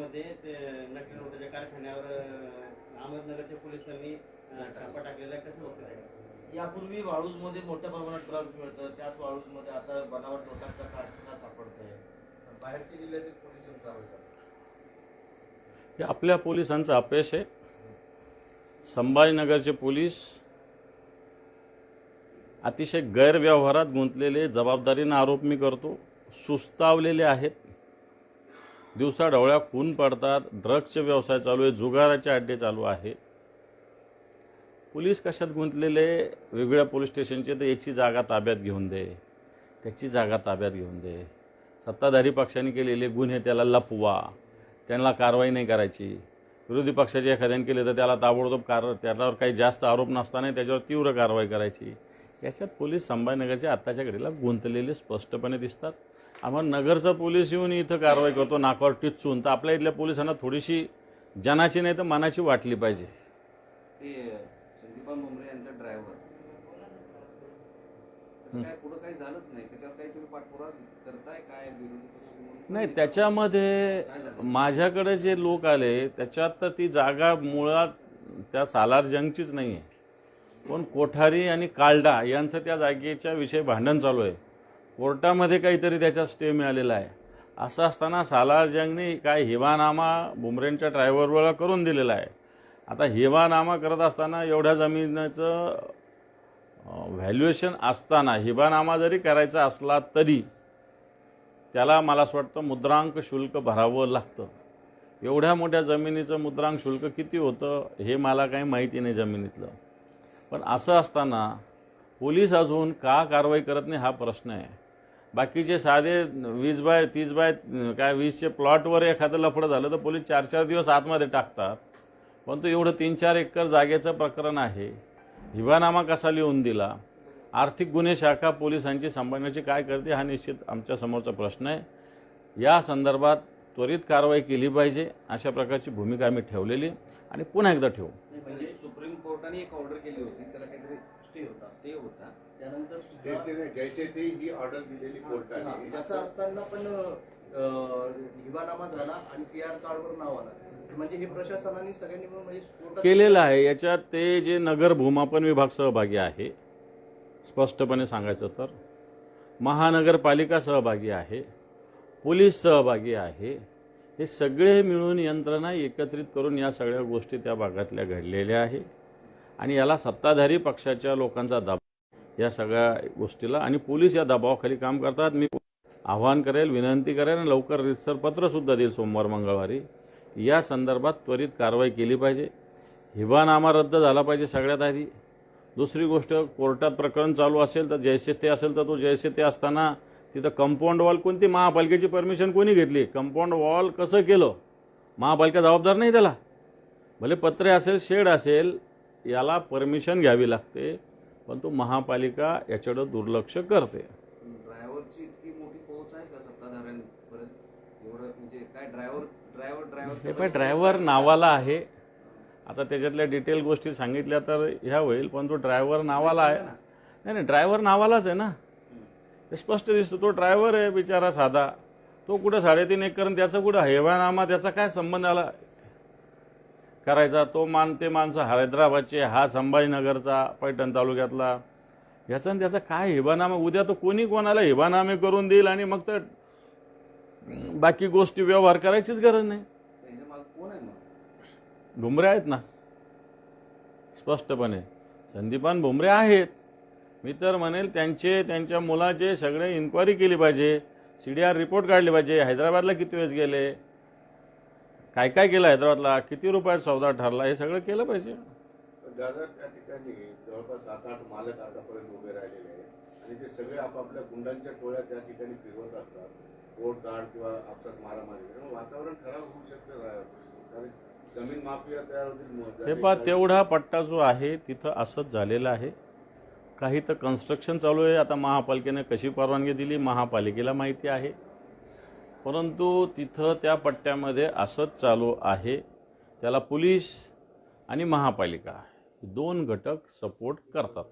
मध्ये ते नकली नोटाच्या कारखान्यावर अहमदनगरच्या पोलिसांनी छापा टाकलेला कसं बघताय? यापूर्वी वाळूजमध्ये मोठ्या प्रमाणात ड्रग्ज मिळतं त्याच वाळूजमध्ये आता बनावट नोटांचा कारखाना सापडतोय. बाहेरच्या जिल्ह्यातील करतात हे आपल्या पोलिसांचं अपयश आहे. संभाजीनगरचे पोलीस अतिशय गैरव्यवहारात गुंतलेले जबाबदारीनं आरोप मी करतो. सुस्तावलेले आहेत. दिवसा ढवळ्या खून पडतात ड्रग्सचे व्यवसाय चालू आहे जुगाराचे अड्डे चालू आहे पोलीस कशात गुंतलेले? वेगवेगळ्या पोलीस स्टेशनचे तर याची जागा ताब्यात घेऊन दे. त्याची जागा ताब्यात घेऊन दे. सत्ताधारी पक्षाने केलेले गुन्हे त्याला लपवा. त्यांना कारवाई नाही करायची. विरोधी पक्षाचे एखाद्याने केले तर त्याला ताबडतोब कार त्याच्यावर काही जास्त आरोप नसताना त्याच्यावर तीव्र कारवाई करायची. याच्यात पोलीस संभाजीनगरचे आत्ताच्या घडीला गुंतलेले स्पष्टपणे दिसतात. आम्हाला नगरचा पोलीस येऊन इथं कारवाई करतो नाकावर टिचून तर आपल्या इथल्या पोलिसांना थोडीशी जनाची नाही तर मनाची वाटली पाहिजे. ते संदीपान भुमरे यांचा ड्रायव्हर. काय पुढं काही झालंच नाही. त्याच्यावर काही तुम्ही पाठपुरावा करताय काय विरोधी पक्ष म्हणून? नाही त्याच्यामध्ये माझ्याकडे जे लोक आले त्याच्यात तर ती जागा मुळात त्या सालार जंगचीच नाही आहे पण कोठारी आणि कालडा यांचं त्या जागेच्या विषयी भांडण चालू आहे. कोर्टामध्ये काहीतरी त्याचा स्टे मिळालेला आहे. असं असताना सालार जंगने काय हिवानामा बुमरेंच्या ड्रायव्हरवर करून दिलेला आहे. आता हिवानामा करत असताना एवढ्या जमिनीचं व्हॅल्युएशन असताना हिबानामा जरी करायचा असला तरी त्याला मला असं वाटतं मुद्रांक शुल्क भरावं लागतं. एवढ्या मोठ्या जमिनीचं मुद्रांक शुल्क किती होतं हे मला काही माहिती नाही जमिनीतलं. पण असं असताना पोलीस अजून का कारवाई करत नाही हा प्रश्न आहे. बाकीचे साधे वीस बाय तीस बाय काय वीसचे प्लॉटवर एखादं लफडं झालं तर पोलीस चार चार दिवस आतमध्ये टाकतात. पण तो एवढं तीन चार एकर जागेचं प्रकरण आहे. हिवानामा कसा लिहून दिला? आर्थिक गुन्हे शाखा पोलिसांची सांभाळण्याची काय करते हा निश्चित आमच्या समोरचा प्रश्न आहे. या संदर्भात त्वरित कारवाई केली पाहिजे. अशा प्रकारची भूमिका आम्ही ठेवलेली. आणि पुन्हा एकदा ठेवू. कोर्टाने एक ऑर्डर केली होती त्याला काहीतरी स्टे होता. स्टे होता. त्यानंतर जैसे सुद्धा ते- जैसे ते ही ऑर्डर दिलेली कोर्टाने. असं असताना पण हिवानामा झाला आणि पी आर कार्डवर नाव आलं. म्हणजे हे प्रशासनाने सगळ्यांनी मिळून म्हणजे केलेलं आहे. याच्यात ते जे नगर भूमापन विभाग सहभागी आहे स्पष्टपणे सांगायचं तर. महानगरपालिका सहभागी आहे. पोलीस सहभागी आहे. हे सगळे मिळून यंत्रणा एकत्रित करून या सगळ्या गोष्टी त्या भागातल्या घडलेल्या आहे आणि याला सत्ताधारी पक्षाच्या लोकांचा दबाव या सगळ्या गोष्टीला. आणि पोलीस या दबावाखाली काम करतात. मी आवाहन करेल विनंती करेल आणि लवकर रितसर पत्रसुद्धा देईल सोमवार मंगळवारी. या संदर्भात त्वरित कारवाई केली पाहिजे. हिबानामा रद्द झाला पाहिजे सगळ्यात आधी. दुसरी गोष्ट कोर्टात प्रकरण चालू असेल तर जैसे ते असेल तर तो जैसे ते असताना तिथं कंपाऊंड वॉल कोणती? महापालिकेची परमिशन कोणी घेतली? कंपाऊंड वॉल कसं केलं? महापालिका जबाबदार नाही त्याला. भले पत्रे असेल शेड असेल याला परमिशन घ्यावी लागते पण तो महापालिका याच्याकडं दुर्लक्ष करते. ड्रायव्हरची इतकी मोठी पोहोच आहे का सत्ताधाऱ्यांपर्यंत? एवढं म्हणजे काय ड्रायव्हर ड्रायव्हर हे ड्रायव्हर पण ड्रायव्हर नावाला आहे. आता त्याच्यातल्या डिटेल गोष्टी सांगितल्या तर ह्या होईल पण तो ड्रायव्हर नावाला आहे. नाही नाही ड्रायव्हर नावालाच आहे ना. ते स्पष्ट दिसतो तो ड्रायव्हर आहे बिचारा साधा. तो कुठं साडेतीन एकर आणि त्याचं कुठं हैवानामा त्याचा काय संबंध आला? करायचा तो मान ते माणसं हैदराबादचे हा संभाजीनगरचा पैठण तालुक्यातला. याचा आणि त्याचा काय हिबानामा उद्या तो कोणी कोणाला हिबानामे करून देईल आणि मग तर बाकी गोष्टी व्यवहार करायचीच गरज नाही. भुमरे आहेत ना? स्पष्टपणे. संदीपान भुमरे आहेत. मी तर म्हणेल त्यांचे त्यांच्या मुलाचे सगळे इन्क्वायरी केली पाहिजे. सी डी आर रिपोर्ट काढले पाहिजे. हैदराबादला किती वेळेस गेले? काय काय केलं हैदराबादला? किती रुपयात सौदा ठरला? हे सगळं केलं पाहिजे. दादा त्या ठिकाणी जवळपास सात आठ मालक आतापर्यंत उभे राहिलेले आहेत. आणि ते सगळे आपापल्या गुंडांच्या टोळ्या त्या ठिकाणी फिरवत असतात. कोर्ट गार्ड किंवा आपसात मारामारी त्यामुळे वातावरण खराब होऊ शकतं रा- कारण जमीन माफिया तयार होतील हे पहा तेवढा पट्टा जो आहे तिथं असंच झालेलं आहे. काही तर कन्स्ट्रक्शन चालू आहे. आता महापालिकेने कशी परवानगी दिली? महापालिकेला माहिती आहे. परंतु तिथं त्या पट्ट्यामध्ये असंच चालू आहे. त्याला पोलीस आणि महापालिका हे दोन घटक सपोर्ट करतात.